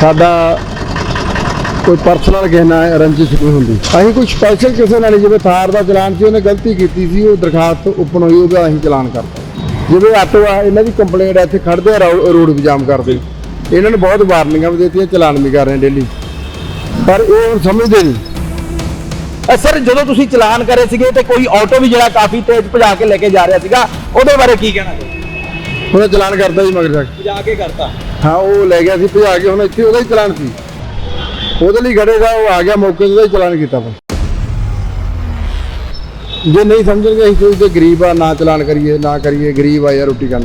ਸਾਡਾ ਕੋਈ ਪਰਸਨਲ ਕਿਸੇ ਨਾਲ ਰੰਜਿਸ਼ ਨਹੀਂ ਹੁੰਦੀ। ਅਸੀਂ ਕੋਈ ਸਪੈਸ਼ਲ ਕਿਸੇ ਨਾਲ ਜਿਵੇਂ ਥਾਰ ਦਾ ਚਲਾਨ ਸੀ ਉਹਨੇ ਗਲਤੀ ਕੀਤੀ ਸੀ ਉਹ ਦਰਖਾਸਤ ਓਪਨ ਹੋਈ ਉਹਦਾ ਅਸੀਂ ਚਲਾਨ ਕਰਤਾ। ਜਿਵੇਂ ਆਟੋ ਆ ਇਹਨਾਂ ਦੀ ਕੰਪਲੇਂਟ ਇੱਥੇ ਖੜਦੇ ਆ ਰੋਡ ਵੀ ਜਾਮ ਕਰਦੇ। ਇਹਨਾਂ ਨੇ ਬਹੁਤ ਵਾਰਨਿੰਗਾਂ ਵੀ ਦਿੱਤੀਆਂ ਚਲਾਨ ਵੀ ਕਰ ਰਹੇ ਡੇਲੀ ਪਰ ਇਹ ਹੁਣ ਸਮਝਦੇ ਨਹੀਂ। ਸਰ ਜਦੋਂ ਤੁਸੀਂ ਚਲਾਨ ਕਰੇ ਸੀਗੇ ਤੇ ਕੋਈ ਆਟੋ ਵੀ ਜਿਹੜਾ ਕਾਫੀ ਤੇਜ਼ ਭਜਾ ਕੇ ਲੈ ਕੇ ਜਾ ਰਿਹਾ ਸੀਗਾ ਉਹਦੇ ਬਾਰੇ ਕੀ ਕਹਿਣਾ ਚਾਹੋਗੇ? ਉਹਨੇ ਚਲਾਨ ਕਰਦਾ ਜੀ ਮਗਰ ਜਾ ਕੇ। ਭਜਾ ਕੇ ਕਰਤਾ। ਹਾਂ ਉਹ ਲੈ ਗਿਆ ਸੀ ਭਜਾ ਕੇ ਹੁਣ ਇੱਥੇ ਉਹਦਾ ਹੀ ਚਲਾਨ ਸੀ। ਉਹਦੇ ਲਈ ਖੜੇਗਾ ਉਹ ਆ ਗਿਆ ਮੌਕੇ ਤੇ ਉਹਦਾ ਹੀ ਚਲਾਨ ਕੀਤਾ ਵਾ ਜੇ ਨਹੀਂ ਸਮਝਣਗੇ ਅਸੀਂ ਸੋਚਦੇ ਗਰੀਬ ਆ ਨਾ ਚਲਾਨ ਕਰੀਏ ਨਾ ਕਰੀਏ ਗਰੀਬ ਆ ਯਾਰ ਰੋਟੀ ਖਾਣ।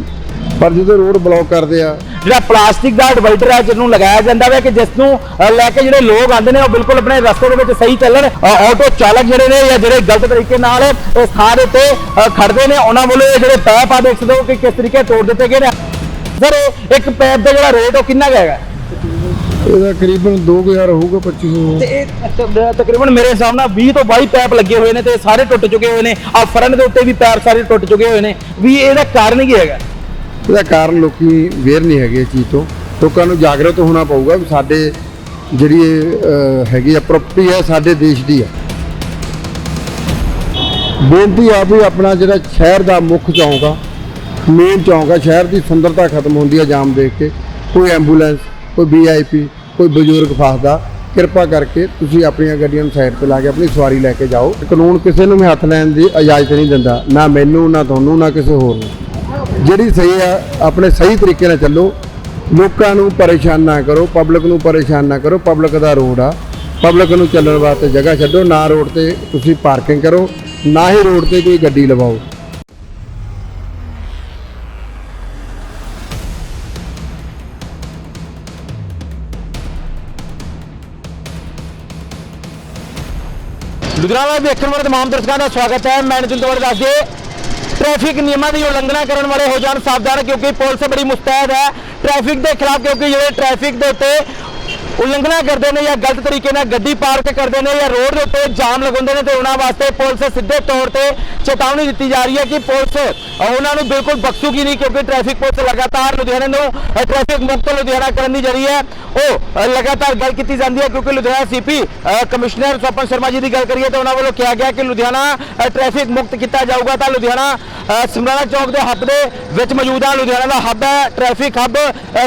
ਪਰ ਜਦੋਂ ਰੋਡ ਬਲੌਕ ਕਰਦੇ ਆ ਜਿਹੜਾ ਪਲਾਸਟਿਕ ਦਾ ਡਿਵਾਈਡਰ ਹੈ ਜਿਹਨੂੰ ਲਗਾਇਆ ਜਾਂਦਾ ਹੈ ਕਿ ਜਿਸ ਨੂੰ ਅ, ਲੈ ਕੇ ਜਿਹੜੇ ਲੋਕ ਆਉਂਦੇ ਨੇ ਉਹ ਬਿਲਕੁਲ ਆਪਣੇ ਰਸਤੇ ਦੇ ਵਿੱਚ ਸਹੀ ਚੱਲਣ ਅ, ਆਟੋ ਚਾਲਕ ਜਿਹੜੇ ਨੇ ਜਾਂ ਜਿਹੜੇ ਗਲਤ ਤਰੀਕੇ ਨਾਲ ਇਸ ਥਾਂ ਦੇ ਉੱਤੇ ਅ, ਖੜਦੇ ਨੇ ਉਹਨਾਂ ਵੱਲੋਂ ਇਹ ਜਿਹੜੇ ਪੈਪ ਆ ਦੇਖ ਸਕਦੇ ਹੋ ਕਿ ਕਿਸ ਤਰੀਕੇ ਤੋੜ ਦਿੱਤੇ ਗਏ ਨੇ। ਸਰ ਇਹ ਇੱਕ ਪੈਪ ਦਾ ਜਿਹੜਾ ਰੇਟ ਉਹ ਕਿੰਨਾ ਕੁ ਹੈਗਾ? ਇਹਦਾ ਕਰੀਬਨ 2000 ਹੋਊਗਾ 2500 ਤੇ ਇਹ ਤਕ- ਤਕਰੀਬਨ ਮੇਰੇ ਹਿਸਾਬ ਨਾਲ 20 ਤੋਂ 22 ਪੈਪ ਲੱਗੇ ਹੋਏ ਨੇ ਤੇ ਸਾਰੇ ਟੁੱਟ ਚੁੱਕੇ ਹੋਏ ਨੇ। ਆ ਫਰੰਟ ਦੇ ਉੱਤੇ ਵੀ ਪੈਪ ਸਾਰੇ ਟੁੱਟ ਚੁੱਕੇ ਹੋਏ ਨੇ। ਵੀ ਇਹਦਾ ਕਾਰਨ ਕੀ ਹੈਗਾ? ਇਹਦਾ ਕਾਰਨ ਲੋਕੀ ਵੇਅਰ ਨਹੀਂ ਹੈਗੇ ਇਸ ਚੀਜ਼ ਤੋਂ। ਲੋਕਾਂ ਨੂੰ ਜਾਗਰੂਕ ਹੋਣਾ ਪਊਗਾ ਵੀ ਸਾਡੇ ਜਿਹੜੀ ਇਹ ਅਹ, ਹੈਗੀ ਆ ਪ੍ਰਾਪਰਟੀ ਹੈ ਸਾਡੇ ਦੇਸ਼ ਦੀ ਹੈ ਬੇਨਤੀ ਆ ਵੀ ਆਪਣਾ ਜਿਹੜਾ ਸ਼ਹਿਰ ਦਾ ਮੁੱਖ ਚੌਂਕ ਆ ਮੇਨ ਚੌਂਕ ਆ, ਸ਼ਹਿਰ ਦੀ ਸੁੰਦਰਤਾ ਖਤਮ ਹੁੰਦੀ ਆ ਜਾਮ ਦੇਖ ਕੇ। ਕੋਈ ਐਂਬੂਲੈਂਸ ਕੋਈ ਵੀਆਈਪੀ ਕੋਈ ਬਜ਼ੁਰਗ ਫਸਦਾ, ਕਿਰਪਾ ਕਰਕੇ ਤੁਸੀਂ ਆਪਣੀਆਂ ਗੱਡੀਆਂ ਨੂੰ ਸਾਈਡ ਤੇ ਲਾ ਕੇ ਆਪਣੀ ਸਵਾਰੀ ਲੈ ਕੇ ਜਾਓ। ਕਾਨੂੰਨ ਕਿਸੇ ਨੂੰ ਵੀ ਹੱਥ ਲੈਣ ਦੀ ਇਜਾਜ਼ਤ ਨਹੀਂ ਦਿੰਦਾ, ਨਾ ਮੈਨੂੰ, ਨਾ ਤੁਹਾਨੂੰ, ਨਾ ਕਿਸੇ ਹੋਰ ਨੂੰ। ਜਿਹੜੀ ਸਹੀ ਆ, ਆਪਣੇ ਸਹੀ ਤਰੀਕੇ ਨਾਲ ਚੱਲੋ। ਲੋਕਾਂ ਨੂੰ ਪਰੇਸ਼ਾਨ ਨਾ ਕਰੋ ਪਬਲਿਕ ਨੂੰ ਪਰੇਸ਼ਾਨ ਨਾ ਕਰੋ। ਪਬਲਿਕ ਦਾ ਰੋਡ ਆ। ਪਬਲਿਕ ਨੂੰ ਚੱਲਣ ਵਾਸਤੇ ਜਗ੍ਹਾ ਛੱਡੋ, ਨਾ ਰੋਡ ਤੇ ਤੁਸੀਂ ਪਾਰਕਿੰਗ ਕਰੋ, ਨਾ ਹੀ ਰੋਡ ਤੇ ਕੋਈ ਗੱਡੀ ਲਵਾਓ। ਲੁਧਿਆਣਾ ਲਾਈਵ ਵੇਖਣ ਵਾਲੇ ਤਮਾਮ ਦਰਸ਼ਕਾਂ ਦਾ ਸਵਾਗਤ ਹੈ। ਮੈਂ ਨਿਤਿਨ ਤਵੜ ਦੱਸ ਦੇ ਟ੍ਰੈਫਿਕ ਨਿਯਮਾਂ ਦੀ ਉਲੰਘਣਾ ਕਰਨ ਵਾਲੇ ਹੋ ਜਾਣ ਸਾਵਧਾਨ ਕਿਉਂਕਿ ਪੁਲਿਸ ਬੜੀ ਮੁਸਤੈਦ ਹੈ। ਟ੍ਰੈਫਿਕ ਦੇ ਖਿਲਾਫ ਕਿਉਂਕਿ ਜਿਹੜੇ ਟ੍ਰੈਫਿਕ ਦੇ ਉੱਤੇ ਉਲੰਘਣਾ ਕਰਦੇ ਨੇ ਜਾਂ ਗਲਤ ਤਰੀਕੇ ਨਾਲ ਗੱਡੀ ਪਾਰਕ ਕਰਦੇ ਨੇ ਜਾਂ ਰੋਡ ਦੇ ਉੱਤੇ ਜਾਮ ਲਗਾਉਂਦੇ ਨੇ ਤੇ ਉਹਨਾਂ ਵਾਸਤੇ ਪੁਲਿਸ ਸਿੱਧੇ ਤੌਰ ਤੇ ਚੇਤਾਵਨੀ ਦਿੱਤੀ ਜਾ ਰਹੀ ਹੈ ਕਿ ਪੁਲਿਸ ਉਹਨਾਂ ਨੂੰ ਬਿਲਕੁਲ ਬਖਸ਼ੂਗੀ ਨਹੀਂ ਕਿਉਂਕਿ ਟ੍ਰੈਫਿਕ ਪੁਲਿਸ ਲਗਾਤਾਰ ਲੁਧਿਆਣਾ ਨੂੰ ਅ, ਟ੍ਰੈਫਿਕ ਮੁਕਤ ਲੁਧਿਆਣਾ ਕਰਨ ਦੀ ਜਰੀ ਹੈ ਉਹ ਲਗਾਤਾਰ ਗੱਲ ਕੀਤੀ ਜਾਂਦੀ ਹੈ ਕਿਉਂਕਿ ਲੁਧਿਆਣਾ ਸੀਪੀ ਕਮਿਸ਼ਨਰ ਸਵਪਨ ਸ਼ਰਮਾ ਜੀ ਦੀ ਗੱਲ ਕਰੀਏ ਤਾਂ ਉਹਨਾਂ ਵੱਲੋਂ ਕਿਹਾ ਗਿਆ ਕਿ ਲੁਧਿਆਣਾ ਅ, ਟ੍ਰੈਫਿਕ ਮੁਕਤ ਕੀਤਾ ਜਾਊਗਾ ਤਾਂ ਲੁਧਿਆਣਾ ਸਮਰਾਲਾ ਚੌਕ ਦੇ ਹੱਬ ਦੇ ਵਿੱਚ ਮੌਜੂਦ ਆ। ਲੁਧਿਆਣਾ ਦਾ ਹੱਬ ਹੈ ਟ੍ਰੈਫਿਕ ਹੱਬ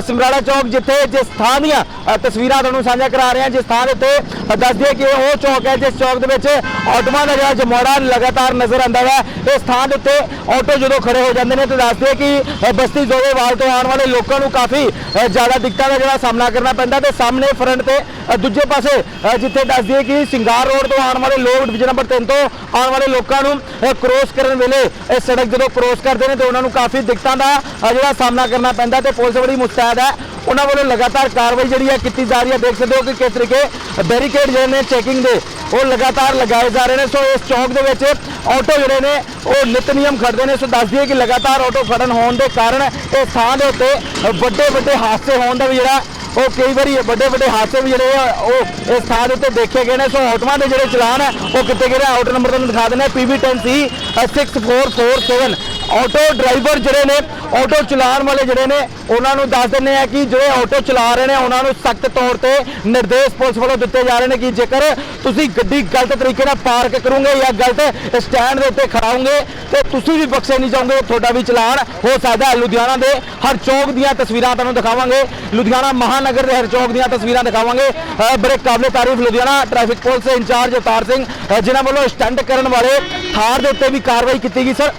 ਸਮਰਾਲਾ ਚੌਕ ਜਿੱਥੇ ਜਿਸ ਥਾਂ ਦੀਆਂ ਤਸਵੀਰਾਂ ਤਸਵੀਰਾਂ ਤੁਹਾਨੂੰ ਸਾਂਝਾ ਕਰਾ ਰਹੇ ਹਾਂ ਜਿਸ ਥਾਂ ਦੇ ਉੱਤੇ ਅ, ਦੱਸ ਦਈਏ ਕਿ ਉਹ ਚੌਕ ਹੈ ਜਿਸ ਚੌਕ ਦੇ ਵਿੱਚ ਆਟੋਆਂ ਦਾ ਜਿਹੜਾ ਜਮੋੜਾ ਲਗਾਤਾਰ ਨਜ਼ਰ ਆਉਂਦਾ ਹੈ ਇਸ ਥਾਂ ਦੇ ਉੱਤੇ ਆਟੋ ਜਦੋਂ ਖੜੇ ਹੋ ਜਾਂਦੇ ਨੇ ਤਾਂ ਦੱਸ ਦਈਏ ਕਿ ਬਸਤੀ ਜ਼ੋਰੇਵਾਲ ਤੋਂ ਆਉਣ ਵਾਲੇ ਲੋਕਾਂ ਨੂੰ ਕਾਫੀ ਜ਼ਿਆਦਾ ਦਿੱਕਤਾਂ ਦਾ ਜਿਹੜਾ ਸਾਹਮਣਾ ਕਰਨਾ ਪੈਂਦਾ। ਤੇ ਸਾਹਮਣੇ ਫਰੰਟ ਤੇ ਦੂਜੇ ਪਾਸੇ ਜਿੱਥੇ ਦੱਸ ਦਈਏ ਕਿ ਸਿੰਗਾਰ ਰੋਡ ਤੋਂ ਆਉਣ ਵਾਲੇ ਲੋਕ ਡਿਵੀਜ਼ਨ ਨੰਬਰ 3 ਤੋਂ ਆਉਣ ਵਾਲੇ ਲੋਕਾਂ ਨੂੰ ਕ੍ਰੋਸ ਕਰਨ ਵੇਲੇ ਇਹ ਸੜਕ ਜਦੋਂ ਕ੍ਰੋਸ ਕਰਦੇ ਨੇ ਤੇ ਉਹਨਾਂ ਨੂੰ ਕਾਫੀ ਦਿੱਕਤਾਂ ਦਾ ਜਿਹੜਾ ਸਾਹਮਣਾ ਕਰਨਾ ਪੈਂਦਾ। ਤੇ ਪੁਲਿਸ ਬੜੀ ਮੁਸਤੈਦ ਹੈ। ਉਹਨਾਂ ਵੱਲੋਂ ਲਗਾਤਾਰ ਕਾਰਵਾਈ ਜਿਹੜੀ ਹੈ ਕੀਤੀ ਜਾ ਰਹੀ ਹੈ। ਦੇਖ ਸਕਦੇ ਹੋ ਕਿ ਕਿਸ ਤਰੀਕੇ ਬੈਰੀਕੇਡ ਜਿਹੜੇ ਨੇ ਚੈਕਿੰਗ ਦੇ, ਉਹ ਲਗਾਤਾਰ ਲਗਾਏ ਜਾ ਰਹੇ ਨੇ। ਸੋ ਇਸ ਚੌਕ ਦੇ ਵਿੱਚ ਆਟੋ ਜਿਹੜੇ ਨੇ, ਉਹ ਨਿਤ ਨਿਯਮ ਖੜਦੇ ਨੇ। ਸੋ ਦੱਸ ਦਈਏ ਕਿ ਲਗਾਤਾਰ ਆਟੋ ਖੜਨ ਹੋਣ ਦੇ ਕਾਰਨ ਇਸ ਥਾਂ ਦੇ ਉੱਤੇ ਵੱਡੇ ਵੱਡੇ ਹਾਦਸੇ ਹੋਣ ਦਾ ਵੀ ਜਿਹੜਾ, ਉਹ ਕਈ ਵਾਰੀ ਵੱਡੇ ਵੱਡੇ ਹਾਦਸੇ ਵੀ ਜਿਹੜੇ ਆ, ਉਹ ਇਸ ਥਾਂ ਦੇ ਉੱਤੇ ਦੇਖੇ ਗਏ ਨੇ। ਸੋ ਆਟੋਆਂ ਦੇ ਜਿਹੜੇ ਚਲਾਨ ਹੈ ਉਹ ਕਿੱਥੇ ਗਏ ਨੇ? ਆਟੋ ਨੰਬਰ ਤੁਹਾਨੂੰ ਦਿਖਾ ਦਿੰਦੇ PV10C 6447 ਆਟੋ ਡਰਾਈਵਰ ਜਿਹੜੇ ਨੇ ਆਟੋ ਚਲਾਉਣ ਵਾਲੇ ਜਿਹੜੇ ਨੇ ਉਹਨਾਂ ਨੂੰ ਦੱਸ ਦਿੰਦੇ ਆ ਕਿ ਜਿਹੜੇ ਆਟੋ ਚਲਾ ਰਹੇ ਨੇ ਉਹਨਾਂ ਨੂੰ ਸਖਤ ਤੌਰ ਤੇ ਨਿਰਦੇਸ਼ ਪੁਲਿਸ ਵੱਲੋਂ ਦਿੱਤੇ ਜਾ ਰਹੇ ਨੇ ਕਿ ਜੇਕਰ ਤੁਸੀਂ ਗੱਡੀ ਗਲਤ ਤਰੀਕੇ ਨਾਲ ਪਾਰਕ ਕਰੋਗੇ ਜਾਂ ਗਲਤ ਸਟੈਂਡ ਦੇ ਉੱਤੇ ਖੜਾਉਂਗੇ ਤੇ ਤੁਸੀਂ ਵੀ ਬਖਸ਼ੇ ਨਹੀਂ ਜਾਓਗੇ ਤੁਹਾਡਾ ਵੀ ਚਲਾਨ ਹੋ ਸਕਦਾ ਹੈ ਲੁਧਿਆਣਾ ਦੇ ਹਰ ਚੌਕ ਦੀਆਂ ਤਸਵੀਰਾਂ ਤੁਹਾਨੂੰ ਦਿਖਾਵਾਂਗੇ। ਲੁਧਿਆਣਾ ਮਹਾਨਗਰ ਦੇ ਹਰ ਚੌਕ ਦੀਆਂ ਤਸਵੀਰਾਂ ਦਿਖਾਵਾਂਗੇ। ਅ, ਬੜੇ ਕਾਬਲੇ ਤਾਰੀਫ ਲੁਧਿਆਣਾ ਟ੍ਰੈਫਿਕ ਪੁਲਿਸ ਦੇ ਇੰਚਾਰਜ ਅਵਤਾਰ ਸਿੰਘ ਜਿਨ੍ਹਾਂ ਵੱਲੋਂ ਸਟੰਟ ਕਰਨ ਵਾਲੇ ਥਾਰ ਦੇ ਉੱਤੇ ਵੀ ਕਾਰਵਾਈ ਕੀਤੀ ਗਈ ਸਰ।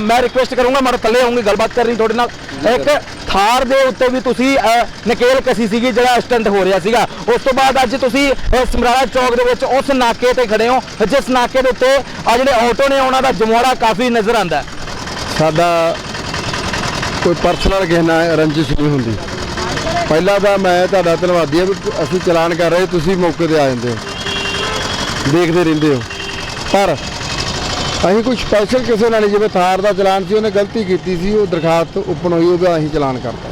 ਮੈਂ ਰਿਕੁਐਸਟ ਕਰੂੰਗਾ ਮਾੜਾ ਥੱਲੇ ਆਉਂਗੀ ਗੱਲਬਾਤ ਕਰਨੀ ਤੁਹਾਡੇ ਨਾਲ। ਇੱਕ ਥਾਰ ਦੇ ਉੱਤੇ ਵੀ ਤੁਸੀਂ ਨਕੇਲ ਕਸੀ ਸੀਗੀ, ਜਿਹੜਾ ਸਟੰਟ ਹੋ ਰਿਹਾ ਸੀਗਾ। ਉਸ ਤੋਂ ਬਾਅਦ ਅੱਜ ਤੁਸੀਂ ਸਮਰਾਲਾ ਚੌਕ ਦੇ ਵਿੱਚ ਉਸ ਨਾਕੇ ਤੇ ਖੜੇ ਹੋ, ਜਿਸ ਨਾਕੇ ਦੇ ਉੱਤੇ ਆ ਜਿਹੜੇ ਆਟੋ ਨੇ, ਉਹਨਾਂ ਦਾ ਜਮੋੜਾ ਕਾਫੀ ਨਜ਼ਰ ਆਉਂਦਾ ਸਾਡਾ ਕੋਈ ਪਰਸਨਲ ਕਿਸੇ ਨਾਲ ਰੰਜਿਸ਼ ਨਹੀਂ ਹੁੰਦੀ। ਪਹਿਲਾਂ ਤਾਂ ਮੈਂ ਤੁਹਾਡਾ ਧੰਨਵਾਦੀ ਹਾਂ ਵੀ ਅਸੀਂ ਚਲਾਨ ਕਰ ਰਹੇ, ਤੁਸੀਂ ਮੌਕੇ ਤੇ ਆ ਜਾਂਦੇ ਹੋ। ਦੇਖਦੇ ਰਹਿੰਦੇ ਹੋ। ਪਰ ਅਸੀਂ ਕੋਈ ਸਪੈਸ਼ਲ ਕਿਸੇ ਨਾਲ ਨਹੀਂ ਜਿਵੇਂ ਥਾਰ ਦਾ ਚਲਾਨ ਸੀ ਉਹਨੇ ਗਲਤੀ ਕੀਤੀ ਸੀ ਉਹ ਦਰਖਾਸਤ ਓਪਨ ਹੋਈ ਉਹਦਾ ਅਸੀਂ ਚਲਾਨ ਕਰਤਾ।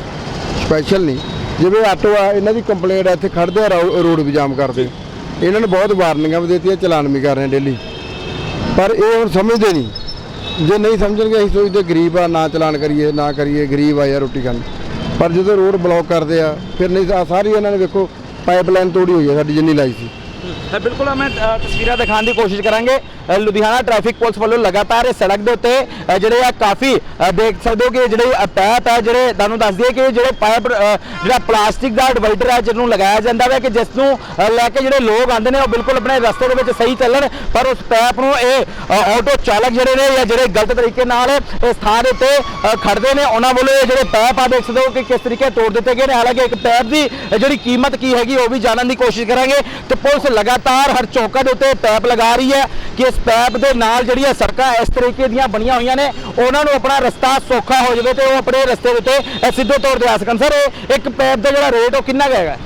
ਸਪੈਸ਼ਲ ਨਹੀਂ। ਜਿਵੇਂ ਆਟੋ ਆ ਇਹਨਾਂ ਦੀ ਕੰਪਲੇਂਟ ਆ ਇੱਥੇ ਖੜਦੇ ਆ ਰੋ- ਰੋਡ ਵੀ ਜਾਮ ਕਰਦੇ। ਇਹਨਾਂ ਨੇ ਬਹੁਤ ਵਾਰਨਿੰਗਾਂ ਵੀ ਦਿੱਤੀਆਂ ਚਲਾਨ ਵੀ ਕਰ ਰਹੇ ਡੇਲੀ ਪਰ ਇਹ ਹੁਣ ਸਮਝਦੇ ਨਹੀਂ। ਜੇ ਨਹੀਂ ਸਮਝਣਗੇ ਅਸੀਂ ਸੋਚਦੇ ਗਰੀਬ ਆ ਨਾ ਚਲਾਨ ਕਰੀਏ ਨਾ ਕਰੀਏ ਗਰੀਬ ਆ ਯਾਰ ਰੋਟੀ ਖਾਣ। ਪਰ ਜਦੋਂ ਰੋਡ ਬਲੌਕ ਕਰਦੇ ਆ ਫਿਰ ਨਹੀਂ ਆ ਸਾਰੀ ਇਹਨਾਂ ਨੇ ਵੇਖੋ ਪਾਈਪਲਾਈਨ ਤੋੜੀ ਹੋਈ ਹੈ ਸਾਡੀ ਜਿੰਨੀ ਲਾਈ ਸੀ। ਤਾਂ ਬਿਲਕੁਲ ਮੈਂ ਅ, ਤਸਵੀਰਾਂ ਦਿਖਾਉਣ ਦੀ ਕੋਸ਼ਿਸ਼ ਕਰਾਂਗੇ। ਲੁਧਿਆਣਾ ਟ੍ਰੈਫਿਕ ਪੁਲਿਸ ਵੱਲੋਂ ਲਗਾਤਾਰ ਇਹ ਸੜਕ ਦੇ ਉੱਤੇ ਜਿਹੜੇ ਆ ਕਾਫੀ ਦੇਖ ਸਕਦੇ ਹੋ ਕਿ ਜਿਹੜੇ ਪੈਪ ਹੈ ਜਿਹੜੇ ਤੁਹਾਨੂੰ ਦੱਸ ਦਈਏ ਕਿ ਜਿਹੜੇ ਪਾਈਪ ਜਿਹੜਾ ਪਲਾਸਟਿਕ ਦਾ ਡਿਵਾਈਡਰ ਹੈ ਜਿਹਨੂੰ ਲਗਾਇਆ ਜਾਂਦਾ ਹੈ ਕਿ ਜਿਸ ਨੂੰ ਲੈ ਕੇ ਜਿਹੜੇ ਲੋਕ ਆਉਂਦੇ ਨੇ ਉਹ ਬਿਲਕੁਲ ਆਪਣੇ ਰਸਤੇ ਦੇ ਵਿੱਚ ਸਹੀ ਚੱਲਣ ਪਰ ਉਸ ਪੈਪ ਨੂੰ ਇਹ ਆਟੋ ਚਾਲਕ ਜਿਹੜੇ ਨੇ ਜਾਂ ਜਿਹੜੇ ਗਲਤ ਤਰੀਕੇ ਨਾਲ ਇਸ ਥਾਂ ਦੇ ਉੱਤੇ ਅ, ਖੜਦੇ ਨੇ ਉਹਨਾਂ ਵੱਲੋਂ ਇਹ ਜਿਹੜੇ ਪੈਪ ਆ ਦੇਖ ਸਕਦੇ ਹੋ ਕਿ ਕਿਸ ਤਰੀਕੇ ਤੋੜ ਦਿੱਤੇ ਗਏ ਨੇ। ਹਾਲਾਂਕਿ ਇੱਕ ਪੈਪ ਦੀ ਜਿਹੜੀ ਕੀਮਤ ਕੀ ਹੈਗੀ ਉਹ ਵੀ ਜਾਣਨ ਦੀ ਕੋਸ਼ਿਸ਼ ਕਰਾਂਗੇ। ਤੇ ਪੁਲਿਸ ਲਗਾਤਾਰ ਹਰ ਚੌਕਾ ਦੇ ਉੱਤੇ ਪੈਪ ਲਗਾ ਰਹੀ ਹੈ ਕਿ ਇਸ ਪੈਪ ਦੇ ਨਾਲ ਜਿਹੜੀਆਂ ਸੜਕਾਂ ਇਸ ਤਰੀਕੇ ਦੀਆਂ ਬਣੀਆਂ ਹੋਈਆਂ ਨੇ ਉਹਨਾਂ ਨੂੰ ਆਪਣਾ ਰਸਤਾ ਸੌਖਾ ਹੋ ਜਾਵੇ ਤੇ ਉਹ ਆਪਣੇ ਰਸਤੇ ਉੱਤੇ ਸਿੱਧੇ ਤੌਰ ਤੇ ਆ ਸਕਣ। ਸਰ ਇਹ ਇੱਕ ਪੈਪ ਦਾ ਜਿਹੜਾ ਰੇਟ ਉਹ ਕਿੰਨਾ ਹੈਗਾ?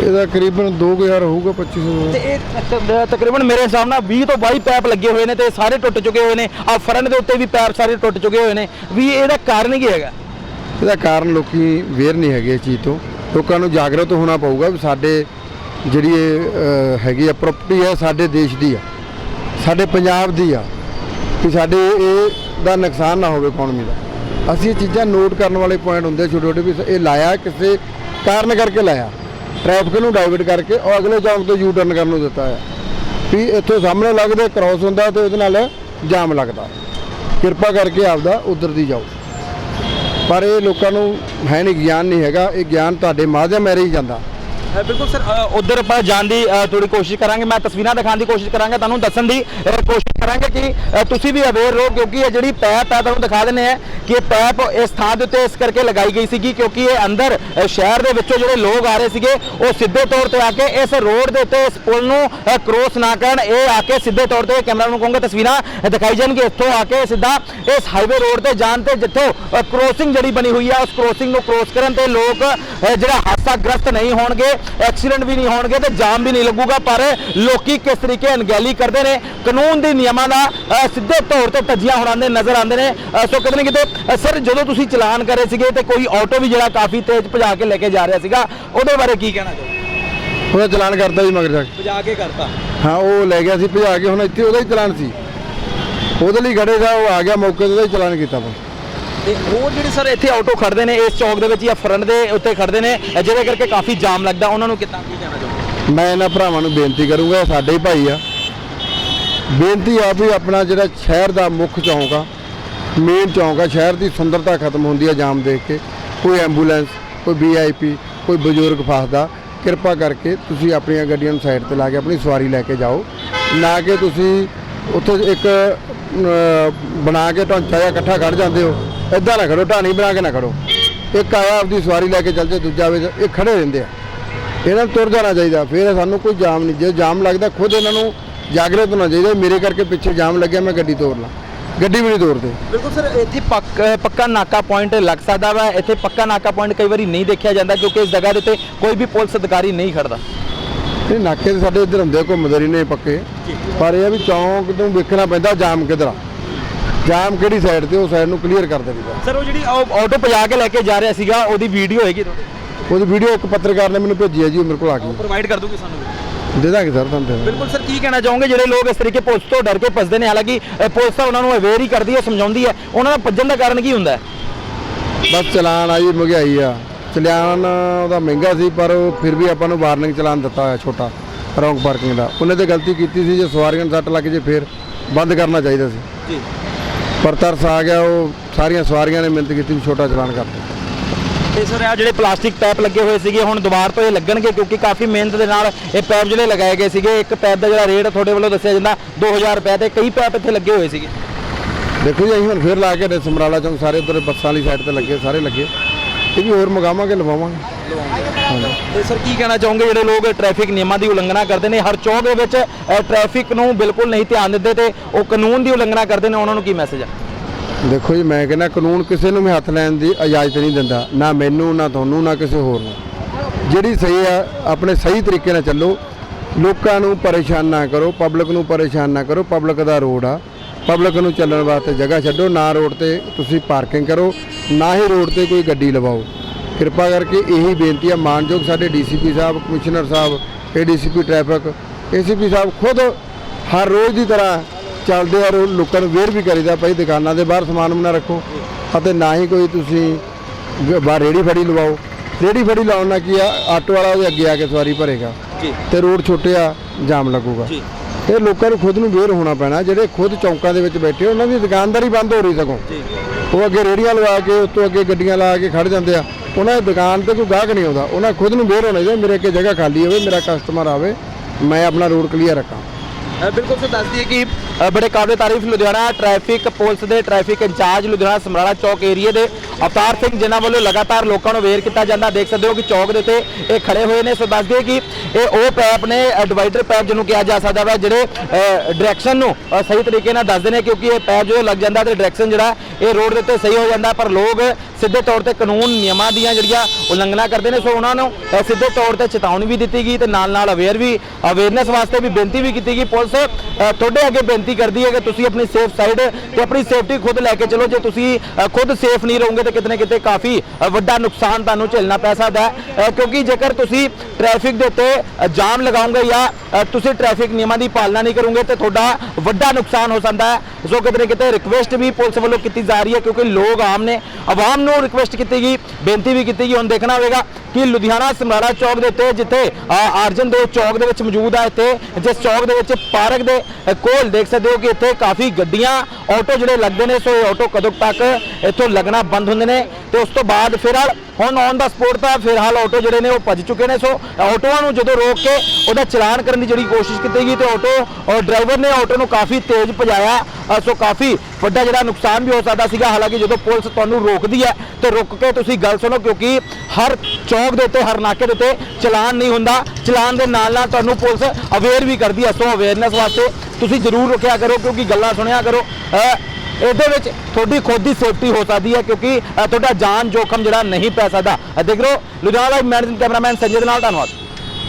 ਇਹਦਾ ਕਰੀਬਨ 2000 ਹੋਊਗਾ 2500 ਤੇ ਇਹ ਤਕ- ਤਕਰੀਬਨ ਮੇਰੇ ਹਿਸਾਬ ਨਾਲ 20 ਤੋਂ 22 ਪੈਪ ਲੱਗੇ ਹੋਏ ਨੇ ਤੇ ਸਾਰੇ ਟੁੱਟ ਚੁੱਕੇ ਹੋਏ ਨੇ। ਆ ਫਰੰਟ ਦੇ ਉੱਤੇ ਵੀ ਪੈਪ ਸਾਰੇ ਟੁੱਟ ਚੁੱਕੇ ਹੋਏ ਨੇ। ਵੀ ਇਹਦਾ ਕਾਰਨ ਕੀ ਹੈਗਾ? ਇਹਦਾ ਕਾਰਨ ਲੋਕੀ ਵੇਅਰ ਨਹੀਂ ਹੈਗੇ ਇਸ ਚੀਜ਼ ਤੋਂ। ਲੋਕਾਂ ਨੂੰ ਜਾਗਰੂਕ ਹੋਣਾ ਪਊਗਾ ਵੀ ਸਾਡੇ ਜਿਹੜੀ ਇਹ ਹੈਗੀ ਆ ਪ੍ਰਾਪਰਟੀ ਹੈ ਸਾਡੇ ਦੇਸ਼ ਦੀ ਆ। ਸਾਡੇ ਪੰਜਾਬ ਦੀ ਆ ਕਿ ਸਾਡੇ ਇਹ ਦਾ ਨੁਕਸਾਨ ਨਾ ਹੋਵੇ ਇਕਨੋਮੀ ਦਾ। ਅਸੀਂ ਇਹ ਚੀਜ਼ਾਂ ਨੋਟ ਕਰਨ ਵਾਲੇ ਪੁਆਇੰਟ ਹੁੰਦੇ ਛੋਟੇ ਛੋਟੇ ਵੀ ਇਹ ਲਾਇਆ, ਕਿਸੇ ਕਾਰਨ ਕਰਕੇ ਲਾਇਆ। ਟ੍ਰੈਫਿਕ ਨੂੰ ਡਾਇਵਰਟ ਕਰਕੇ ਉਹ ਅਗਲੇ ਚੌਂਕ ਤੋਂ ਯੂ ਟਰਨ ਕਰਨ ਨੂੰ ਦਿੱਤਾ ਹੈ ਵੀ ਇੱਥੋਂ ਸਾਹਮਣੇ ਲੱਗਦੇ ਕ੍ਰਾਸ ਹੁੰਦਾ ਤੇ ਉਹਦੇ ਨਾਲ ਜਾਮ ਲੱਗਦਾ। ਕਿਰਪਾ ਕਰਕੇ ਆਪਦਾ ਉਧਰ ਦੀ ਜਾਓ। ਪਰ ਇਹ ਲੋਕਾਂ ਨੂੰ ਹੈ ਨਹੀਂ ਗਿਆਨ ਨਹੀਂ ਹੈਗਾ। ਇਹ ਗਿਆਨ ਤੁਹਾਡੇ ਮਾਧਿਅਮ ਮੈਰੇ ਹੀ ਜਾਂਦਾ। ਬਿਲਕੁਲ ਸਰ ਉਧਰ ਆਪਾਂ ਜਾਣ ਦੀ ਅ, ਥੋੜੀ ਕੋਸ਼ਿਸ਼ ਕਰਾਂਗੇ ਮੈਂ ਤਸਵੀਰਾਂ ਦਿਖਾਉਣ ਦੀ ਕੋਸ਼ਿਸ਼ ਕਰਾਂਗਾ ਤੁਹਾਨੂੰ ਦੱਸਣ ਦੀ ਕੋਸ਼ਿਸ਼ ਕਰਾਂਗੇ ਕਿ ਤੁਸੀਂ ਵੀ ਅਵੇਅਰ ਰਹੋ, ਕਿਉਂਕਿ ਇਹ ਜਿਹੜੀ ਪੈਪ ਹੈ ਤੁਹਾਨੂੰ ਦਿਖਾ ਦਿੰਦੇ ਆ ਕਿ ਪੈਪ ਇਸ ਥਾਂ ਦੇ ਉੱਤੇ ਇਸ ਕਰਕੇ ਲਗਾਈ ਗਈ ਸੀਗੀ, ਕਿਉਂਕਿ ਇਹ ਅੰਦਰ ਸ਼ਹਿਰ ਦੇ ਵਿੱਚੋਂ ਜਿਹੜੇ ਲੋਕ ਆ ਰਹੇ ਸੀਗੇ, ਉਹ ਸਿੱਧੇ ਤੌਰ ਤੇ ਆ ਕੇ ਇਸ ਰੋਡ ਦੇ ਉੱਤੇ, ਇਸ ਪੁਲ ਨੂੰ ਕ੍ਰੋਸ ਨਾ ਕਰਨ, ਇਹ ਆ ਕੇ ਸਿੱਧੇ ਤੌਰ ਤੇ ਕੈਮਰਾ ਨੂੰ ਕਹੂੰਗਾ, ਤਸਵੀਰਾਂ ਦਿਖਾਈ ਜਾਣਗੇ ਇੱਥੋਂ ਆ ਕੇ ਸਿੱਧਾ ਇਸ ਹਾਈਵੇ ਰੋਡ ਤੇ ਜਾਣ ਤੇ ਜਿੱਥੋਂ ਕ੍ਰੋਸਿੰਗ ਜਿਹੜੀ ਬਣੀ ਹੋਈ ਆ, ਉਸ ਕ੍ਰੋਸਿੰਗ ਨੂੰ ਕ੍ਰੋਸ ਕਰਨ ਤੇ ਲੋਕ ਜਿਹੜਾ ਹਾਦਸਾ ਗ੍ਰਸਤ ਨਹੀਂ ਹੋਣਗੇ ਐਕਸੀਡੈਂਟ ਵੀ ਨਹੀਂ ਹੋਣਗੇ ਤੇ ਜਾਮ ਵੀ ਨਹੀਂ ਲੱਗੂਗਾ, ਪਰ ਲੋਕੀ ਕਿਸ ਤਰੀਕੇ ਅਣਗਹਿਲੀ ਕਰਦੇ ਨੇ, ਕਾਨੂੰਨ ਦੇ ਨਿਯਮਾਂ ਦਾ ਸਿੱਧੇ ਤੌਰ ਤੇ ਧੱਜੀਆਂ ਉਡਾਉਂਦੇ ਨਜ਼ਰ ਆਉਂਦੇ ਨੇ। ਸੋ ਕਿਤੇ ਨਾ ਕਿਤੇ ਸਰ ਜਦੋਂ ਤੁਸੀਂ ਚਲਾਨ ਕਰੇ ਸੀਗੇ ਤੇ ਕੋਈ ਆਟੋ ਵੀ ਜਿਹੜਾ ਕਾਫੀ ਤੇਜ਼ ਭਜਾ ਕੇ ਲੈ ਕੇ ਜਾ ਰਿਹਾ ਸੀਗਾ ਉਹਦੇ ਬਾਰੇ ਕੀ ਕਹਿਣਾ ਚਾਹੋਗੇ? ਉਹਦਾ ਚਲਾਨ ਕਰਦਾ ਜੀ ਮਗਰ ਜਾ ਕੇ। ਭਜਾ ਕੇ ਕਰਤਾ। ਹਾਂ ਉਹ ਲੈ ਗਿਆ ਸੀ ਭਜਾ ਕੇ ਹੁਣ ਇੱਥੇ ਉਹਦਾ ਹੀ ਚਲਾਨ ਸੀ। ਉਹਦੇ ਲਈ ਖੜੇ ਦਾ ਉਹ ਆ ਗਿਆ ਮੌਕੇ ਤੇ ਉਹਦਾ ਹੀ ਚਲਾਨ ਕੀਤਾ ਵਾ ਤੇ ਹੋਰ ਜਿਹੜੇ ਸਰ ਇੱਥੇ ਆਟੋ ਖੜਦੇ ਨੇ ਇਸ ਚੌਕ ਦੇ ਵਿੱਚ ਜਾਂ ਫਰੰਟ ਦੇ ਉੱਤੇ ਖੜਦੇ ਨੇ ਜਿਹਦੇ ਕਰਕੇ ਕਾਫੀ ਜਾਮ ਲੱਗਦਾ ਉਹਨਾਂ ਨੂੰ ਕਿੱਦਾਂ ਕੀ ਕਹਿਣਾ ਚਾਹੋਗੇ? ਮੈਂ ਇਹਨਾਂ ਭਰਾਵਾਂ ਨੂੰ ਬੇਨਤੀ ਕਰੂੰਗਾ ਸਾਡੇ ਹੀ ਭਾਈ ਆ। ਬੇਨਤੀ ਆ ਵੀ ਆਪਣਾ ਜਿਹੜਾ ਸ਼ਹਿਰ ਦਾ ਮੁੱਖ ਚੌਂਕ ਆ ਮੇਨ ਚੌਂਕ ਆ, ਸ਼ਹਿਰ ਦੀ ਸੁੰਦਰਤਾ ਖਤਮ ਹੁੰਦੀ ਆ ਜਾਮ ਦੇਖ ਕੇ। ਕੋਈ ਐਂਬੂਲੈਂਸ ਕੋਈ ਵੀਆਈਪੀ ਕੋਈ ਬਜ਼ੁਰਗ ਫਸਦਾ, ਕਿਰਪਾ ਕਰਕੇ ਤੁਸੀਂ ਆਪਣੀਆਂ ਗੱਡੀਆਂ ਨੂੰ ਸਾਈਡ ਤੇ ਲਾ ਕੇ ਆਪਣੀ ਸਵਾਰੀ ਲੈ ਕੇ ਜਾਓ। ਨਾ ਕਿ ਤੁਸੀਂ ਉੱਥੇ ਇੱਕ ਬਣਾ ਕੇ ਢਾਂਚਾ ਜਿਹਾ ਇਕੱਠਾ ਖੜ ਜਾਂਦੇ ਹੋ। ਇਦਾਂ ਨਾ ਖੜੋ, ਢਾਣੀ ਬਣਾ ਕੇ ਨਾ ਖੜੋ। ਇੱਕ ਆਇਆ ਆਪਦੀ ਸਵਾਰੀ ਲੈ ਕੇ ਚੱਲ ਜੇ, ਦੂਜਾ ਆਵੇ, ਇਹ ਖੜੇ ਰਹਿੰਦੇ ਆ। ਇਹਨਾਂ ਨੂੰ ਤੁਰ ਜਾਣਾ ਚਾਹੀਦਾ, ਫਿਰ ਸਾਨੂੰ ਕੋਈ ਜਾਮ ਨਹੀਂ। ਜੇ ਜਾਮ ਲੱਗਦਾ, ਖੁਦ ਇਹਨਾਂ ਨੂੰ ਜਾਗਰੂਕ ਹੋਣਾ ਚਾਹੀਦਾ ਮੇਰੇ ਕਰਕੇ ਪਿੱਛੇ ਜਾਮ ਲੱਗਿਆ ਮੈਂ ਗੱਡੀ ਤੋੜ ਲਾਂ। ਗੱਡੀ ਵੀ ਨਹੀਂ ਤੋੜਦੇ ਬਿਲਕੁਲ ਸਰ ਇੱਥੇ ਪੱਕ- ਅ, ਪੱਕਾ ਨਾਕਾ ਪੁਆਇੰਟ ਲੱਗ ਸਕਦਾ ਵਾ। ਇੱਥੇ ਪੱਕਾ ਨਾਕਾ ਪੁਆਇੰਟ ਕਈ ਵਾਰੀ ਨਹੀਂ ਦੇਖਿਆ ਜਾਂਦਾ ਕਿਉਂਕਿ ਇਸ ਜਗ੍ਹਾ ਦੇ ਉੱਤੇ ਕੋਈ ਵੀ ਪੁਲਿਸ ਅਧਿਕਾਰੀ ਨਹੀਂ ਖੜਦਾ। ਇਹ ਨਾਕੇ ਤੇ ਸਾਡੇ ਇੱਧਰ ਹੁੰਦੇ ਆ, ਘੁੰਮਦੇ ਰਹਿੰਦੇ ਨੇ ਪੱਕੇ। ਪਰ ਇਹ ਆ ਵੀ ਚੌਂਕ ਤੋਂ ਵੇਖਣਾ ਪੈਂਦਾ ਜਾਮ ਕਿੱਧਰ ਆ। ਜਾਮ ਕਿਹੜੀ ਸਾਈਡ ਤੇ ਉਹ ਸਾਈਡ ਨੂੰ ਕਲੀਅਰ ਕਰ ਦੇਈਦਾ ਸਰ ਉਹ ਜਿਹੜੀ ਆਟੋ ਭਜਾ ਕੇ ਲੈ ਕੇ ਜਾ ਰਿਹਾ ਸੀਗਾ ਉਹਦੀ ਵੀਡੀਓ ਹੈਗੀ ਤੁਹਾਡੇ? ਉਹਦੀ ਵੀਡੀਓ ਇੱਕ ਪੱਤਰਕਾਰ ਨੇ ਮੈਨੂੰ ਭੇਜੀ ਹੈ ਜੀ ਉਹ ਮੇਰੇ ਕੋਲ ਆ ਗਈ। ਪ੍ਰੋਵਾਈਡ ਕਰ ਦੋਗੇ ਸਾਨੂੰ। ਦੇ ਦਾਂਗੇ ਸਰ ਤੁਹਾਨੂੰ ਦੇ ਦਾਂਗੇ। ਬਿਲਕੁਲ ਸਰ ਕੀ ਕਹਿਣਾ ਚਾਹੋਗੇ? ਜਿਹੜੇ ਲੋਕ ਇਸ ਤਰੀਕੇ ਪੁਲਿਸ ਤੋਂ ਡਰ ਕੇ ਭੱਜਦੇ ਨੇ ਹਾਲਾਂਕਿ ਅ, ਪੁਲਿਸ ਤਾਂ ਉਹਨਾਂ ਨੂੰ ਅਵੇਅਰ ਹੀ ਕਰਦੀ ਹੈ ਸਮਝਾਉਂਦੀ ਹੈ। ਉਹਨਾਂ ਦਾ ਭੱਜਣ ਦਾ ਕਾਰਨ ਕੀ ਹੁੰਦਾ ਹੈ? ਬਸ ਚਲਾਨ ਆ ਜੀ ਮਹਿੰਗਾਈ ਆ। ਚਲਾਨ ਉਹਦਾ ਮਹਿੰਗਾ ਸੀ ਪਰ ਉਹ ਫਿਰ ਵੀ ਆਪਾਂ ਨੂੰ ਵਾਰਨਿੰਗ ਚਲਾਨ ਦਿੱਤਾ ਹੋਇਆ ਛੋਟਾ ਰੌਂਗ ਪਾਰਕਿੰਗ ਦਾ। ਉਹਨੇ ਤੇ ਗਲਤੀ ਕੀਤੀ ਸੀ ਜੇ ਸਵਾਰੀਆਂ ਨੂੰ ਸੱਟ ਲੱਗ ਜੇ ਫਿਰ ਬੰਦ ਕਰਨਾ ਚਾਹੀਦਾ ਸੀ। ਜੀ। ਪਰ ਤਰਸ ਆ ਗਿਆ ਉਹ ਸਾਰੀਆਂ ਸਵਾਰੀਆਂ ਨੇ ਮਿਹਨਤ ਕੀਤੀ ਵੀ ਛੋਟਾ ਚਲਾਨ ਕਰ ਦਿਓ ਤੇ ਸਰ ਇਹ ਜਿਹੜੇ ਪਲਾਸਟਿਕ ਪੈਪ ਲੱਗੇ ਹੋਏ ਸੀਗੇ ਹੁਣ ਦੁਬਾਰ ਤੋਂ ਇਹ ਲੱਗਣਗੇ ਕਿਉਂਕਿ ਕਾਫੀ ਮਿਹਨਤ ਦੇ ਨਾਲ ਇਹ ਪੈਪ ਜਿਹੜੇ ਲਗਾਏ ਗਏ ਸੀਗੇ ਇੱਕ ਪੈਪ ਦਾ ਜਿਹੜਾ ਰੇਟ ਤੁਹਾਡੇ ਵੱਲੋਂ ਦੱਸਿਆ ਜਾਂਦਾ 2000 ਰੁਪਏ ਤੇ ਕਈ ਪੈਪ ਇੱਥੇ ਲੱਗੇ ਹੋਏ ਸੀਗੇ। ਦੇਖੋ ਜੀ ਅਸੀਂ ਹੁਣ ਫਿਰ ਲਾ ਕੇ ਦੇ ਸਮਰਾਲਾ ਚੌਂਕ ਸਾਰੇ ਉਧਰ ਬੱਸਾਂ ਵਾਲੀ ਸਾਈਡ ਤੇ ਲੱਗੇ ਸਾਰੇ ਲੱਗੇ। ਇਹ ਵੀ ਹੋਰ ਮੰਗਾਵਾਂਗੇ ਲਵਾਵਾਂਗੇ। ਤੇ ਸਰ ਕੀ ਕਹਿਣਾ ਚਾਹੋਗੇ? ਜਿਹੜੇ ਲੋਕ ਟ੍ਰੈਫਿਕ ਨਿਯਮਾਂ ਦੀ ਉਲੰਘਣਾ ਕਰਦੇ ਨੇ ਹਰ ਚੌਕ ਦੇ ਵਿੱਚ ਟ੍ਰੈਫਿਕ ਨੂੰ ਬਿਲਕੁਲ ਨਹੀਂ ਧਿਆਨ ਦਿੰਦੇ ਤੇ ਉਹ ਕਾਨੂੰਨ ਦੀ ਉਲੰਘਣਾ ਕਰਦੇ ਨੇ ਉਹਨਾਂ ਨੂੰ ਕੀ ਮੈਸੇਜ ਆ? ਦੇਖੋ ਜੀ, ਮੈਂ ਕਹਿੰਦਾ ਕਾਨੂੰਨ ਕਿਸੇ ਨੂੰ ਵੀ ਹੱਥ ਲੈਣ ਦੀ ਇਜਾਜ਼ਤ ਨਹੀਂ ਦਿੰਦਾ, ਨਾ ਮੈਨੂੰ, ਨਾ ਤੁਹਾਨੂੰ, ਨਾ ਕਿਸੇ ਹੋਰ ਨੂੰ। ਜਿਹੜੀ ਸਹੀ ਆ, ਆਪਣੇ ਸਹੀ ਤਰੀਕੇ ਨਾਲ ਚੱਲੋ। ਲੋਕਾਂ ਨੂੰ ਪਰੇਸ਼ਾਨ ਨਾ ਕਰੋ, ਪਬਲਿਕ ਨੂੰ ਪਰੇਸ਼ਾਨ ਨਾ ਕਰੋ। ਪਬਲਿਕ ਦਾ ਰੋਡ ਆ। ਪਬਲਿਕ ਨੂੰ ਚੱਲਣ ਵਾਸਤੇ ਜਗ੍ਹਾ ਛੱਡੋ। ਨਾ ਰੋਡ ਤੇ ਤੁਸੀਂ ਪਾਰਕਿੰਗ ਕਰੋ, ਨਾ ਹੀ ਰੋਡ ਤੇ ਕੋਈ ਗੱਡੀ ਲਵਾਓ। ਕਿਰਪਾ ਕਰਕੇ ਇਹੀ ਬੇਨਤੀ ਆ, ਮਾਨਯੋਗ ਸਾਡੇ ਡੀਸੀਪੀ ਸਾਹਿਬ, ਕਮਿਸ਼ਨਰ ਸਾਹਿਬ, ਏਡੀਸੀਪੀ ਟ੍ਰੈਫਿਕ, ਏਸੀਪੀ ਸਾਹਿਬ ਖੁਦ ਹਰ ਰੋਜ਼ ਦੀ ਤਰ੍ਹਾਂ ਚੱਲਦੇ ਆ ਰੋ- ਲੋਕਾਂ ਨੂੰ ਵੇਰ ਵੀ ਕਰੀਦਾ ਭਾਈ ਦੁਕਾਨਾਂ ਦੇ ਬਾਹਰ ਸਮਾਨ ਨਾ ਰੱਖੋ ਅਤੇ ਨਾ ਹੀ ਕੋਈ ਤੁਸੀਂ ਬਾਹਰ ਰੇੜੀ ਫੜੀ ਲਵਾਓ। ਰੇੜੀ ਫੜੀ ਲਾਉਣ ਨਾਲ ਕੀ ਆ ਆਟੋ ਵਾਲਾ ਉਹਦੇ ਅੱਗੇ ਆ ਕੇ ਸਵਾਰੀ ਭਰੇਗਾ ਤੇ ਰੋਡ ਛੋਟੇ ਆ ਜਾਮ ਲੱਗੂਗਾ। ਇਹ ਲੋਕਾਂ ਨੂੰ ਖੁਦ ਨੂੰ ਵੇਰ ਹੋਣਾ ਪੈਣਾ ਜਿਹੜੇ ਖੁਦ ਚੌਂਕਾਂ ਦੇ ਵਿੱਚ ਬੈਠੇ ਉਹਨਾਂ ਦੀ ਦੁਕਾਨਦਾਰੀ ਬੰਦ ਹੋ ਰਹੀ ਸਗੋਂ। ਉਹ ਅੱਗੇ ਰੇੜੀਆਂ ਲਵਾ ਕੇ ਉਸ ਤੋਂ ਅੱਗੇ ਗੱਡੀਆਂ ਲਾ ਕੇ ਖੜ ਜਾਂਦੇ ਆ। ਉਹਨਾਂ ਦੀ ਦੁਕਾਨ ਤੇ ਕੋਈ ਗਾਹਕ ਨਹੀਂ ਆਉਂਦਾ। ਉਹਨਾਂ ਖੁਦ ਨੂੰ ਵੇਰ ਹੋਣਾ ਚਾਹੀਦਾ ਮੇਰੇ ਅੱਗੇ ਜਗ੍ਹਾ ਖਾਲੀ ਹੋਵੇ ਮੇਰਾ ਕਸਟਮਰ ਆਵੇ ਮੈਂ ਆਪਣਾ ਰੋਡ ਕਲੀਅਰ ਰੱਖਾਂ। ਬਿਲਕੁਲ ਸੋ ਦੱਸ ਦਈਏ ਕਿ ਬੜੇ ਕਾਬਲੇ ਤਾਰੀਫ ਲੁਧਿਆਣਾ ਟ੍ਰੈਫਿਕ ਪੁਲਿਸ ਦੇ ਟ੍ਰੈਫਿਕ ਇੰਚਾਰਜ ਲੁਧਿਆਣਾ ਸਮਰਾਲਾ ਚੌਕ ਏਰੀਆ ਦੇ ਅਵਤਾਰ ਸਿੰਘ, ਜਿਨ੍ਹਾਂ ਵੱਲੋਂ ਲਗਾਤਾਰ ਲੋਕਾਂ ਨੂੰ ਅਵੇਅਰ ਕੀਤਾ ਜਾਂਦਾ। ਦੇਖ ਸਕਦੇ ਹੋ ਕਿ ਚੌਕ ਦੇ ਉੱਤੇ ਇਹ ਖੜੇ ਹੋਏ ਨੇ। ਸੋ ਦੱਸ ਦਈਏ ਕਿ ਇਹ ਉਹ ਪੈਪ ਨੇ ਡਿਵਾਈਡਰ ਪੈਪ, ਜਿਹਨੂੰ ਕਿਹਾ ਜਾ ਸਕਦਾ ਵਾ, ਜਿਹੜੇ ਡਾਇਰੈਕਸ਼ਨ ਨੂੰ ਸਹੀ ਤਰੀਕੇ ਨਾਲ ਦੱਸਦੇ ਨੇ, ਕਿਉਂਕਿ ਇਹ ਪੈਪ ਜਦੋਂ ਲੱਗ ਜਾਂਦਾ ਤੇ ਡਾਇਰੈਕਸ਼ਨ ਜਿਹੜਾ, ਇਹ ਰੋਡ ਦੇ ਉੱਤੇ ਸਹੀ ਹੋ ਜਾਂਦਾ। ਪਰ ਲੋਕ ਸਿੱਧੇ ਤੌਰ ਤੇ ਕਾਨੂੰਨ ਨਿਯਮਾਂ ਦੀਆਂ ਜਿਹੜੀਆਂ ਉਲੰਘਣਾ ਕਰਦੇ ਨੇ, ਸੋ ਉਹਨਾਂ ਨੂੰ ਸਿੱਧੇ ਤੌਰ ਤੇ ਚੇਤਾਵਨੀ ਵੀ ਦਿੱਤੀ ਗਈ ਤੇ ਨਾਲ ਨਾਲ ਅਵੇਅਰ ਵੀ ਅਵੇਅਰਨੈਸ ਵਾਸਤੇ ਵੀ ਬੇਨਤੀ ਵੀ ਕੀਤੀ ਗਈ। ਪੁਲਿਸ ਤੁਹਾਡੇ ਅੱਗੇ ਬੇਨਤੀ ਕਰਦੀ ਹੈ ਕਿ ਤੁਸੀਂ ਆਪਣੀ ਸੇਫ ਸਾਈਡ ਤੇ ਆਪਣੀ ਸੇਫਟੀ ਖੁਦ ਲੈ ਕੇ ਚਲੋ। ਜੇ ਤੁਸੀਂ ਖੁਦ ਸੇਫ ਨਹੀਂ ਰਹੋਗੇ ਤਾਂ ਕਿਤੇ ਨਾ ਕਿਤੇ ਕਾਫੀ ਵੱਡਾ ਨੁਕਸਾਨ ਤੁਹਾਨੂੰ ਝੇਲਣਾ ਪੈ ਸਕਦਾ ਹੈ। ਕਿਉਂਕਿ ਜੇਕਰ ਤੁਸੀਂ ਟ੍ਰੈਫਿਕ ਦੇ ਉੱਤੇ ਜਾਮ ਲਗਾਓਗੇ ਜਾਂ ਤੁਸੀਂ ਟ੍ਰੈਫਿਕ ਨਿਯਮਾਂ ਦੀ ਪਾਲਣਾ ਨਹੀਂ ਕਰੋਗੇ ਤੇ ਤੁਹਾਡਾ ਵੱਡਾ ਨੁਕਸਾਨ ਹੋ ਸਕਦਾ ਹੈ। ਸੋ ਕਿਤੇ ਨਾ ਕਿਤੇ ਰਿਕਵੈਸਟ ਵੀ ਪੁਲਿਸ ਵੱਲੋਂ ਕੀਤੀ ਜਾ ਰਹੀ ਹੈ ਕਿਉਂਕਿ ਲੋਕ ਆਮ ਨੇ। ਆਵਾਮ ਨੂੰ ਰਿਕਵੈਸਟ ਕੀਤੀ ਗਈ, ਬੇਨਤੀ ਵੀ ਕੀਤੀ ਗਈ, ਹੁਣ ਦੇਖਣਾ ਹੋਵੇਗਾ। ਕਿ ਲੁਧਿਆਣਾ ਸਮਰਾਲਾ ਚੌਕ ਦੇ ਉੱਤੇ ਜਿੱਥੇ ਆਰਜਨ ਦੇ ਚੌਕ ਦੇ ਵਿੱਚ ਮੌਜੂਦ ਆ ਇੱਥੇ, ਜਿਸ ਚੌਕ ਦੇ ਵਿੱਚ ਪਾਰਕ ਦੇ ਕੋਲ ਦੇਖ ਸਕਦੇ ਹੋ ਕਿ ਇੱਥੇ ਕਾਫੀ ਗੱਡੀਆਂ ਆਟੋ ਜਿਹੜੇ ਲੱਗਦੇ ਨੇ, ਸੋ ਇਹ ਆਟੋ ਕਦੋਂ ਤੱਕ ਇੱਥੋਂ ਲੱਗਣਾ ਬੰਦ ਹੁੰਦੇ ਨੇ। ਤੇ ਉਸ ਤੋਂ ਬਾਅਦ ਫਿਰ ਹੁਣ ਔਨ ਦਾ ਸਪੋਰਟ ਤਾਂ ਫਿਲਹਾਲ ਆਟੋ ਜਿਹੜੇ ਨੇ ਉਹ ਭੱਜ ਚੁੱਕੇ ਨੇ, ਸੋ ਆਟੋਆਂ ਨੂੰ ਜਦੋਂ ਰੋਕ ਕੇ ਉਹਦਾ ਚਲਾਨ ਕਰਨ ਦੀ ਜਿਹੜੀ ਕੋਸ਼ਿਸ਼ ਕੀਤੀ ਗਈ ਤੇ ਆਟੋ ਡਰਾਈਵਰ ਨੇ ਆਟੋ ਨੂੰ ਕਾਫੀ ਤੇਜ਼ ਭਜਾਇਆ ਸੋ ਕਾਫੀ ਵੱਡਾ ਜਿਹੜਾ ਨੁਕਸਾਨ ਵੀ ਹੋ ਸਕਦਾ ਸੀਗਾ। ਹਾਲਾਂਕਿ ਜਦੋਂ ਪੁਲਿਸ ਤੁਹਾਨੂੰ ਰੋਕਦੀ ਹੈ ਤੇ ਰੁਕ ਕੇ ਤੁਸੀਂ ਗੱਲ ਸੁਣੋ, ਕਿਉਂਕਿ ਹਰ ਚੌਕ ਦੇ ਉੱਤੇ, ਹਰ ਨਾਕੇ ਦੇ ਉੱਤੇ ਚਲਾਨ ਨਹੀਂ ਹੁੰਦਾ। ਚਲਾਨ ਦੇ ਨਾਲ ਨਾਲ ਤੁਹਾਨੂੰ ਪੁਲਿਸ ਅਵੇਅਰ ਵੀ ਕਰਦੀ ਹੈ, ਸੋ ਅਵੇਅਰਨੈਸ ਵਾਸਤੇ ਤੁਸੀਂ ਜ਼ਰੂਰ ਰੁਕਿਆ ਕਰੋ, ਕਿਉਂਕਿ ਗੱਲਾਂ ਸੁਣਿਆ ਕਰੋ। ਇਹਦੇ ਵਿੱਚ ਤੁਹਾਡੀ ਖੁਦ ਦੀ ਸੇਫਟੀ ਹੋ ਸਕਦੀ ਹੈ ਕਿਉਂਕਿ ਤੁਹਾਡਾ ਜਾਨ ਜੋਖਮ ਜਿਹੜਾ ਨਹੀਂ ਪੈ ਸਕਦਾ। ਦੇਖ ਲਓ, ਲੁਧਿਆਣਾ ਦਾ ਮੈਨੇਜਿੰਗ ਕੈਮਰਾਮੈਨ ਸੰਜੇ ਦੇ ਨਾਲ, ਧੰਨਵਾਦ।